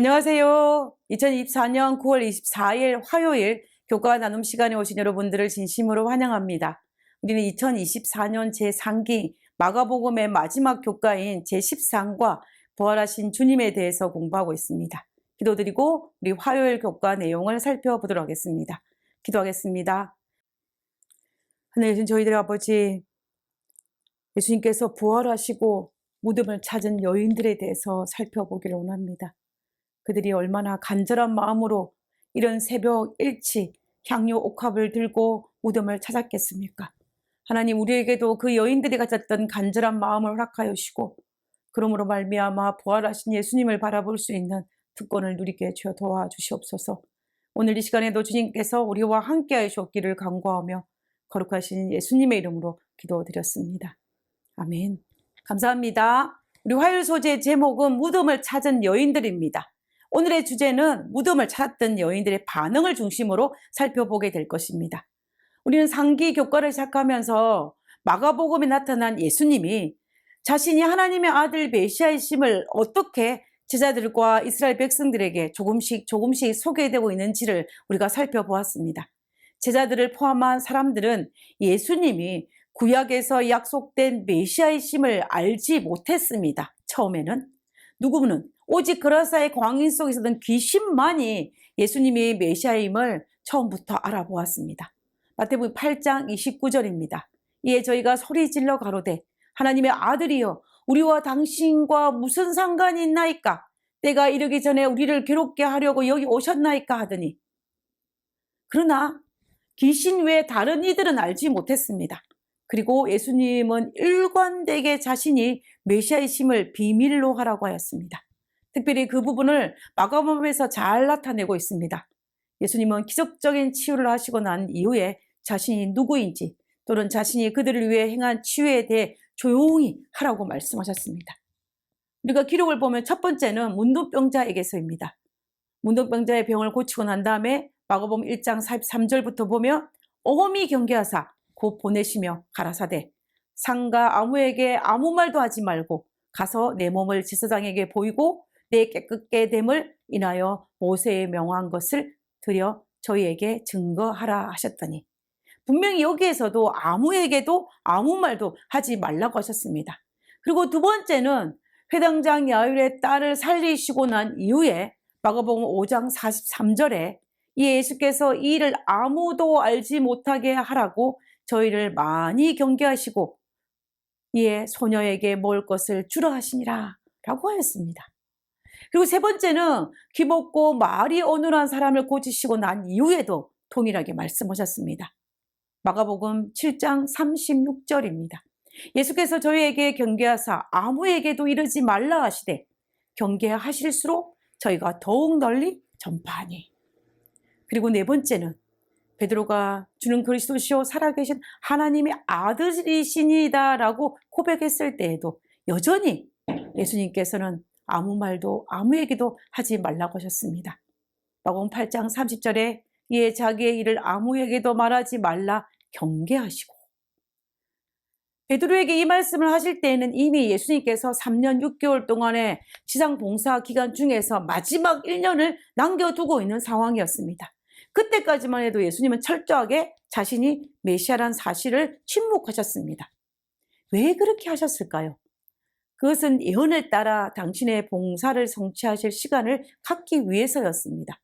안녕하세요. 2024년 9월 24일 화요일 교과 나눔 시간에 오신 여러분들을 진심으로 환영합니다. 우리는 2024년 제3기 마가복음의 마지막 교과인 제13과 부활하신 주님에 대해서 공부하고 있습니다. 기도드리고 우리 화요일 교과 내용을 살펴보도록 하겠습니다. 기도하겠습니다. 하늘에 계신 저희들의 아버지, 예수님께서 부활하시고 무덤을 찾은 여인들에 대해서 살펴보기를 원합니다. 그들이 얼마나 간절한 마음으로 이런 새벽 일치 향유 옥합을 들고 무덤을 찾았겠습니까? 하나님 우리에게도 그 여인들이 가졌던 간절한 마음을 허락하여 주시고 그러므로 말미암아 부활하신 예수님을 바라볼 수 있는 특권을 누리게 주여 도와주시옵소서. 오늘 이 시간에도 주님께서 우리와 함께 하시옵기를 간구하며 거룩하신 예수님의 이름으로 기도드렸습니다. 아멘. 감사합니다. 우리 화요일 소재 제목은 무덤을 찾은 여인들입니다. 오늘의 주제는 무덤을 찾았던 여인들의 반응을 중심으로 살펴보게 될 것입니다. 우리는 상기 교과를 시작하면서 마가복음에 나타난 예수님이 자신이 하나님의 아들 메시아이심을 어떻게 제자들과 이스라엘 백성들에게 조금씩 조금씩 소개되고 있는지를 우리가 살펴보았습니다. 제자들을 포함한 사람들은 예수님이 구약에서 약속된 메시아이심을 알지 못했습니다. 처음에는 누구는 오직 그라사의 광인 속에서던 귀신만이 예수님이 메시아임을 처음부터 알아보았습니다. 마태복음 8장 29절입니다. 이에 저희가 소리 질러 가로되 하나님의 아들이여 우리와 당신과 무슨 상관이 있나이까 때가 이르기 전에 우리를 괴롭게 하려고 여기 오셨나이까 하더니 그러나 귀신 외에 다른 이들은 알지 못했습니다. 그리고 예수님은 일관되게 자신이 메시아이심을 비밀로 하라고 하였습니다. 특별히 그 부분을 마가복음에서 잘 나타내고 있습니다. 예수님은 기적적인 치유를 하시고 난 이후에 자신이 누구인지 또는 자신이 그들을 위해 행한 치유에 대해 조용히 하라고 말씀하셨습니다. 우리가 기록을 보면 첫 번째는 문둥병자에게서입니다. 문둥병자의 병을 고치고 난 다음에 마가복음 1장 43절부터 보면 어험이 경계하사 곧 보내시며 가라사대 상가 아무에게 아무 말도 하지 말고 가서 내 몸을 제사장에게 보이고 내 깨끗게 됨을 인하여 모세에 명한 것을 드려 저희에게 증거하라 하셨더니 분명히 여기에서도 아무에게도 아무 말도 하지 말라고 하셨습니다. 그리고 두 번째는 회당장 야율의 딸을 살리시고 난 이후에 마가복음 5장 43절에 이 예수께서 이 일을 아무도 알지 못하게 하라고 저희를 많이 경계하시고 이에 소녀에게 먹을 것을 주라 하시니라 라고 하였습니다. 그리고 세 번째는 기먹고 말이 어눌한 사람을 고치시고 난 이후에도 동일하게 말씀하셨습니다. 마가복음 7장 36절입니다. 예수께서 저희에게 경계하사 아무에게도 이르지 말라 하시되 경계하실수록 저희가 더욱 널리 전파하니. 그리고 네 번째는 베드로가 주는 그리스도시요 살아계신 하나님의 아들이시니다라고 고백했을 때에도 여전히 예수님께서는 아무 말도 아무에게도 하지 말라고 하셨습니다. 마가음 8장 30절에 이에 자기의 일을 아무에게도 말하지 말라 경계하시고 베드로에게 이 말씀을 하실 때에는 이미 예수님께서 3년 6개월 동안의 지상 봉사 기간 중에서 마지막 1년을 남겨두고 있는 상황이었습니다. 그때까지만 해도 예수님은 철저하게 자신이 메시아란 사실을 침묵하셨습니다. 왜 그렇게 하셨을까요? 그것은 예언을 따라 당신의 봉사를 성취하실 시간을 갖기 위해서였습니다.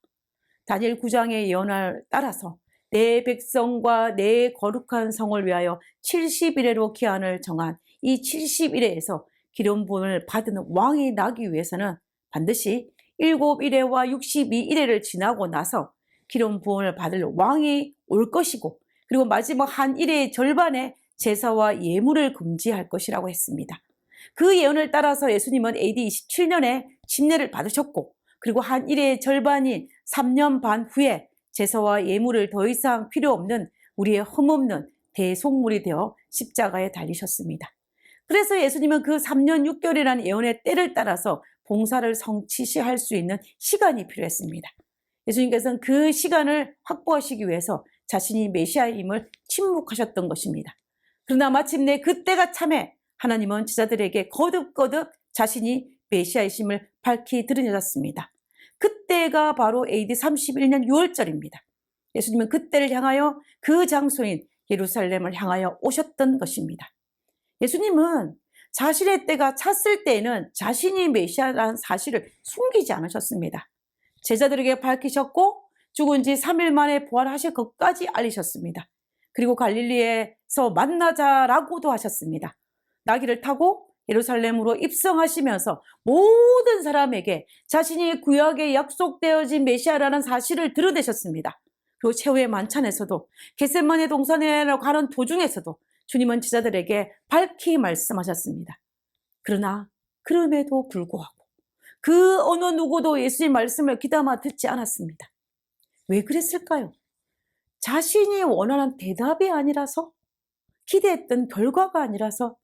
다니엘 9장의 예언을 따라서 내 백성과 내 거룩한 성을 위하여 70일에로 기한을 정한 이 70일에서 기름 부음을 받은 왕이 나기 위해서는 반드시 7일에와 62일에를 지나고 나서 기름 부음을 받을 왕이 올 것이고 그리고 마지막 한 일의 절반에 제사와 예물을 금지할 것이라고 했습니다. 그 예언을 따라서 예수님은 AD 27년에 침례를 받으셨고 그리고 한 일의 절반인 3년 반 후에 제사와 예물을 더 이상 필요 없는 우리의 흠없는 대속물이 되어 십자가에 달리셨습니다. 그래서 예수님은 그 3년 6개월이라는 예언의 때를 따라서 봉사를 성취할 수 있는 시간이 필요했습니다. 예수님께서는 그 시간을 확보하시기 위해서 자신이 메시아임을 침묵하셨던 것입니다. 그러나 마침내 그때가 참에 하나님은 제자들에게 거듭거듭 자신이 메시아이심을 밝히 드러내셨습니다. 그때가 바로 AD 31년 6월절입니다. 예수님은 그때를 향하여 그 장소인 예루살렘을 향하여 오셨던 것입니다. 예수님은 자신의 때가 찼을 때에는 자신이 메시아라는 사실을 숨기지 않으셨습니다. 제자들에게 밝히셨고 죽은 지 3일 만에 부활하실 것까지 알리셨습니다. 그리고 갈릴리에서 만나자라고도 하셨습니다. 나귀를 타고 예루살렘으로 입성하시면서 모든 사람에게 자신이 구약에 약속되어진 메시아라는 사실을 드러내셨습니다. 그리고 최후의 만찬에서도 게셋만의 동산에 가는 도중에서도 주님은 제자들에게 밝히 말씀하셨습니다. 그러나 그럼에도 불구하고 그 어느 누구도 예수님 말씀을 귀담아 듣지 않았습니다. 왜 그랬을까요? 자신이 원하는 대답이 아니라서 기대했던 결과가 아니라서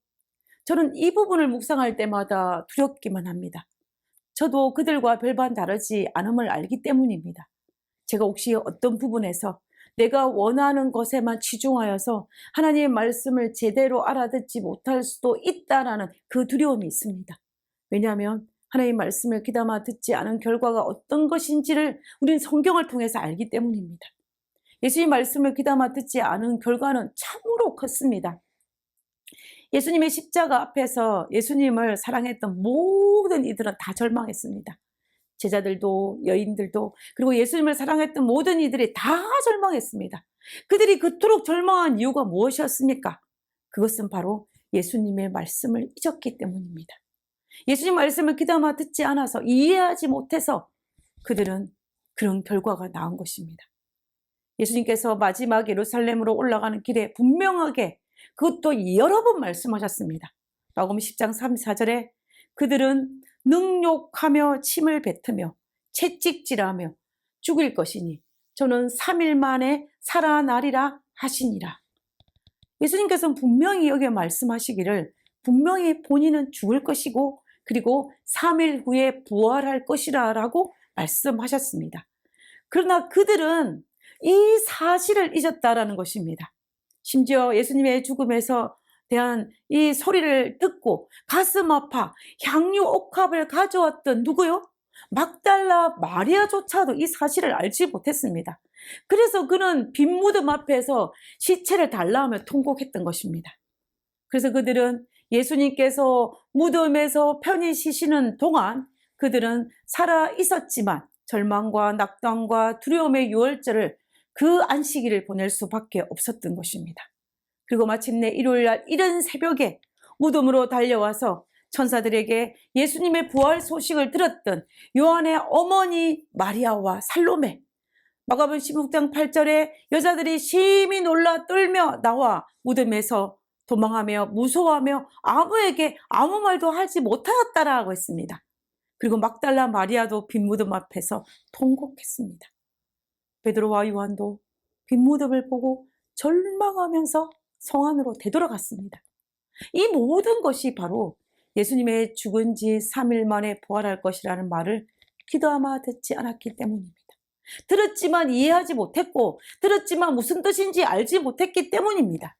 저는 이 부분을 묵상할 때마다 두렵기만 합니다. 저도 그들과 별반 다르지 않음을 알기 때문입니다. 제가 혹시 어떤 부분에서 내가 원하는 것에만 치중하여서 하나님의 말씀을 제대로 알아듣지 못할 수도 있다라는 그 두려움이 있습니다. 왜냐하면 하나님의 말씀을 귀담아 듣지 않은 결과가 어떤 것인지를 우리는 성경을 통해서 알기 때문입니다. 예수님 말씀을 귀담아 듣지 않은 결과는 참으로 컸습니다. 예수님의 십자가 앞에서 예수님을 사랑했던 모든 이들은 다 절망했습니다. 제자들도 여인들도 그리고 예수님을 사랑했던 모든 이들이 다 절망했습니다. 그들이 그토록 절망한 이유가 무엇이었습니까? 그것은 바로 예수님의 말씀을 잊었기 때문입니다. 예수님 말씀을 귀담아 듣지 않아서 이해하지 못해서 그들은 그런 결과가 나온 것입니다. 예수님께서 마지막 예루살렘으로 올라가는 길에 분명하게 그것도 여러 번 말씀하셨습니다. 마가음 10장 3, 4절에 그들은 능욕하며 침을 뱉으며 채찍질하며 죽을 것이니 저는 3일 만에 살아나리라 하시니라. 예수님께서는 분명히 여기에 말씀하시기를 분명히 본인은 죽을 것이고 그리고 3일 후에 부활할 것이라 라고 말씀하셨습니다. 그러나 그들은 이 사실을 잊었다라는 것입니다. 심지어 예수님의 죽음에서 대한 이 소리를 듣고 가슴 아파 향유 옥합을 가져왔던 누구요? 막달라 마리아조차도 이 사실을 알지 못했습니다. 그래서 그는 빈 무덤 앞에서 시체를 달라하며 통곡했던 것입니다. 그래서 그들은 예수님께서 무덤에서 편히 쉬시는 동안 그들은 살아 있었지만 절망과 낙담과 두려움의 유월절을 그 안식일을 보낼 수밖에 없었던 것입니다. 그리고 마침내 일요일 날 이른 새벽에 무덤으로 달려와서 천사들에게 예수님의 부활 소식을 들었던 요한의 어머니 마리아와 살로메 마가복 16장 8절에 여자들이 심히 놀라 떨며 나와 무덤에서 도망하며 무서워하며 아무에게 아무 말도 하지 못하였다라고 했습니다. 그리고 막달라 마리아도 빈 무덤 앞에서 통곡했습니다. 베드로와 요한도 빈무덤을 보고 절망하면서 성 안으로 되돌아갔습니다. 이 모든 것이 바로 예수님의 죽은 지 3일 만에 부활할 것이라는 말을 기도하마 듣지 않았기 때문입니다. 들었지만 이해하지 못했고, 들었지만 무슨 뜻인지 알지 못했기 때문입니다.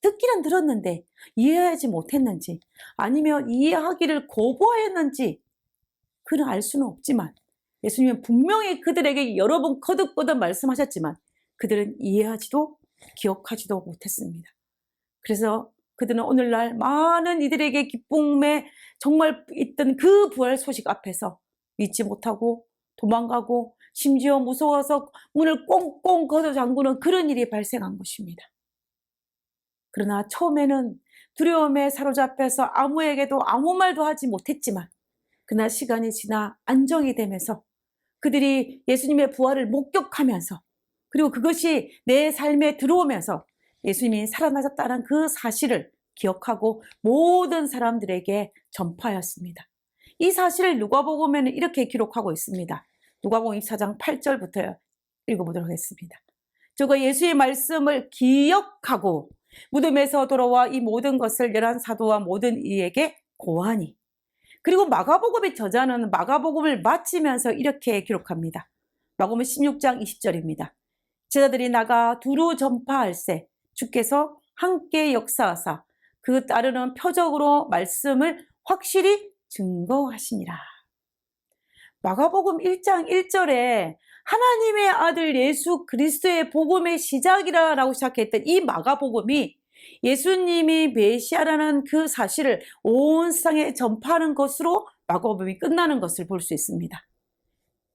듣기는 들었는데 이해하지 못했는지, 아니면 이해하기를 거부하였는지, 그는 알 수는 없지만, 예수님은 분명히 그들에게 여러 번 거듭거듭 말씀하셨지만, 그들은 이해하지도 기억하지도 못했습니다. 그래서 그들은 오늘날 많은 이들에게 기쁨에 정말 있던 그 부활 소식 앞에서 믿지 못하고 도망가고 심지어 무서워서 문을 꽁꽁 걷어 잠그는 그런 일이 발생한 것입니다. 그러나 처음에는 두려움에 사로잡혀서 아무에게도 아무 말도 하지 못했지만 그날 시간이 지나 안정이 되면서 그들이 예수님의 부활을 목격하면서 그리고 그것이 내 삶에 들어오면서 예수님이 살아나셨다는 그 사실을 기억하고 모든 사람들에게 전파하였습니다. 이 사실을 누가복음에는 이렇게 기록하고 있습니다. 누가복음 24장 8절부터 읽어보도록 하겠습니다. 저거 예수의 말씀을 기억하고 무덤에서 돌아와 이 모든 것을 열한 사도와 모든 이에게 고하니 그리고 마가복음의 저자는 마가복음을 마치면서 이렇게 기록합니다. 마가복음 16장 20절입니다. 제자들이 나가 두루 전파할세 주께서 함께 역사하사 그 따르는 표적으로 말씀을 확실히 증거하시니라. 마가복음 1장 1절에 하나님의 아들 예수 그리스도의 복음의 시작이라라고 시작했던 이 마가복음이 예수님이 메시아라는 그 사실을 온 세상에 전파하는 것으로 마가복음이 끝나는 것을 볼 수 있습니다.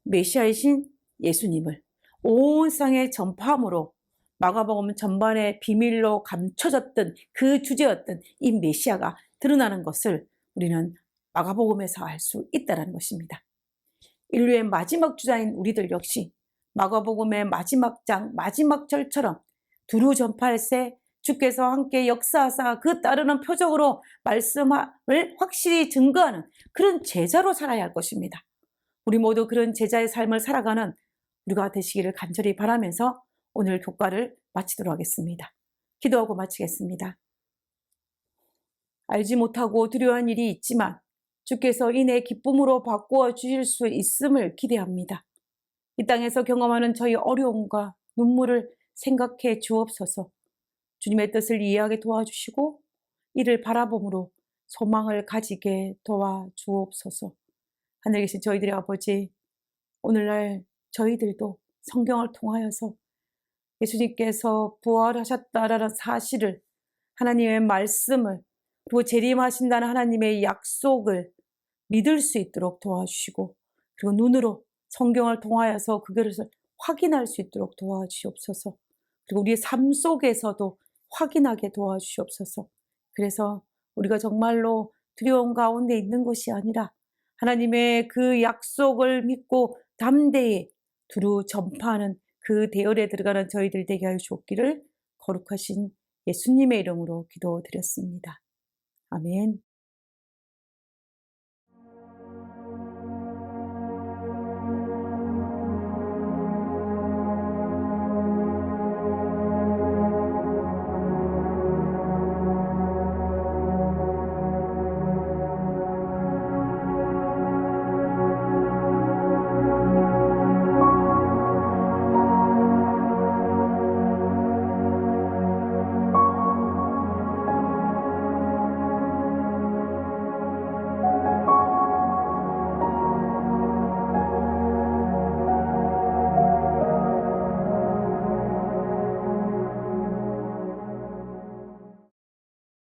메시아이신 예수님을 온 세상에 전파함으로 마가복음 전반에 비밀로 감춰졌던 그 주제였던 이 메시아가 드러나는 것을 우리는 마가복음에서 알 수 있다는 것입니다. 인류의 마지막 주자인 우리들 역시 마가복음의 마지막 장, 마지막 절처럼 두루 전파할 새 주께서 함께 역사하사 그 따르는 표적으로 말씀을 확실히 증거하는 그런 제자로 살아야 할 것입니다. 우리 모두 그런 제자의 삶을 살아가는 우리가 되시기를 간절히 바라면서 오늘 교과를 마치도록 하겠습니다. 기도하고 마치겠습니다. 알지 못하고 두려워한 일이 있지만 주께서 이내 기쁨으로 바꾸어 주실 수 있음을 기대합니다. 이 땅에서 경험하는 저희 어려움과 눈물을 생각해 주옵소서. 주님의 뜻을 이해하게 도와주시고 이를 바라봄으로 소망을 가지게 도와주옵소서. 하늘에 계신 저희들의 아버지, 오늘날 저희들도 성경을 통하여서 예수님께서 부활하셨다라는 사실을 하나님의 말씀을 그리고 재림하신다는 하나님의 약속을 믿을 수 있도록 도와주시고 그리고 눈으로 성경을 통하여서 그것을 확인할 수 있도록 도와주시옵소서. 그리고 우리의 삶 속에서도 확인하게 도와주시옵소서. 그래서 우리가 정말로 두려움 가운데 있는 것이 아니라 하나님의 그 약속을 믿고 담대히 두루 전파하는 그 대열에 들어가는 저희들 되게 하여 주옵기를 거룩하신 예수님의 이름으로 기도드렸습니다. 아멘.